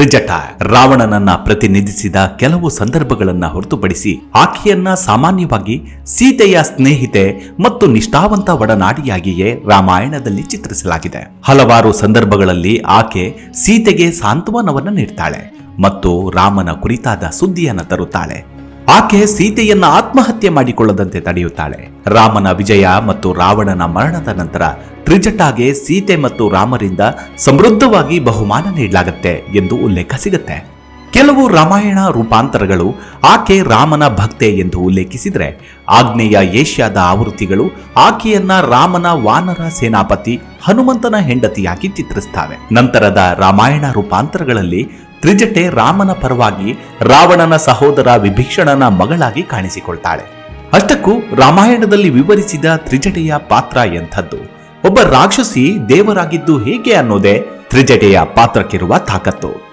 ತ್ರಿಜಟ ರಾವಣನನ್ನ ಪ್ರತಿನಿಧಿಸಿದ ಕೆಲವು ಸಂದರ್ಭಗಳನ್ನ ಹೊರತುಪಡಿಸಿ ಆಕೆಯನ್ನ ಸಾಮಾನ್ಯವಾಗಿ ಸೀತೆಯ ಸ್ನೇಹಿತೆ ಮತ್ತು ನಿಷ್ಠಾವಂತ ಒಡನಾಡಿಯಾಗಿಯೇ ರಾಮಾಯಣದಲ್ಲಿ ಚಿತ್ರಿಸಲಾಗಿದೆ. ಹಲವಾರು ಸಂದರ್ಭಗಳಲ್ಲಿ ಆಕೆ ಸೀತೆಗೆ ಸಾಂತ್ವನವನ್ನ ನೀಡ್ತಾಳೆ ಮತ್ತು ರಾಮನ ಕುರಿತಾದ ಸುದ್ದಿಯನ್ನ ತರುತ್ತಾಳೆ. ಆಕೆ ಸೀತೆಯನ್ನ ಆತ್ಮಹತ್ಯೆ ಮಾಡಿಕೊಳ್ಳದಂತೆ ತಡೆಯುತ್ತಾಳೆ. ರಾಮನ ವಿಜಯ ಮತ್ತು ರಾವಣನ ಮರಣದ ನಂತರ ತ್ರಿಜಟಾಗೆ ಸೀತೆ ಮತ್ತು ರಾಮರಿಂದ ಸಮೃದ್ಧವಾಗಿ ಬಹುಮಾನ ನೀಡಲಾಗುತ್ತೆ ಎಂದು ಉಲ್ಲೇಖ ಸಿಗುತ್ತೆ. ಕೆಲವು ರಾಮಾಯಣ ರೂಪಾಂತರಗಳು ಆಕೆ ರಾಮನ ಭಕ್ತೆ ಎಂದು ಉಲ್ಲೇಖಿಸಿದರೆ, ಆಗ್ನೇಯ ಏಷ್ಯಾದ ಆವೃತ್ತಿಗಳು ಆಕೆಯನ್ನ ರಾಮನ ವಾನರ ಸೇನಾಪತಿ ಹನುಮಂತನ ಹೆಂಡತಿಯಾಗಿ ಚಿತ್ರಿಸ್ತವೆ. ನಂತರದ ರಾಮಾಯಣ ರೂಪಾಂತರಗಳಲ್ಲಿ ತ್ರಿಜಟೆ ರಾಮನ ಪರವಾಗಿ ರಾವಣನ ಸಹೋದರ ವಿಭೀಷಣನ ಮಗಳಾಗಿ ಕಾಣಿಸಿಕೊಳ್ತಾಳೆ. ಅಷ್ಟಕ್ಕೂ ರಾಮಾಯಣದಲ್ಲಿ ವಿವರಿಸಿದ ತ್ರಿಜಟೆಯ ಪಾತ್ರ ಎಂಥದ್ದು? ಒಬ್ಬ ರಾಕ್ಷಸಿ ದೇವರಾಗಿದ್ದು ಹೇಗೆ ಅನ್ನೋದೇ ತ್ರಿಜಟೆಯ ಪಾತ್ರಕ್ಕಿರುವ ತಾಕತ್ತು.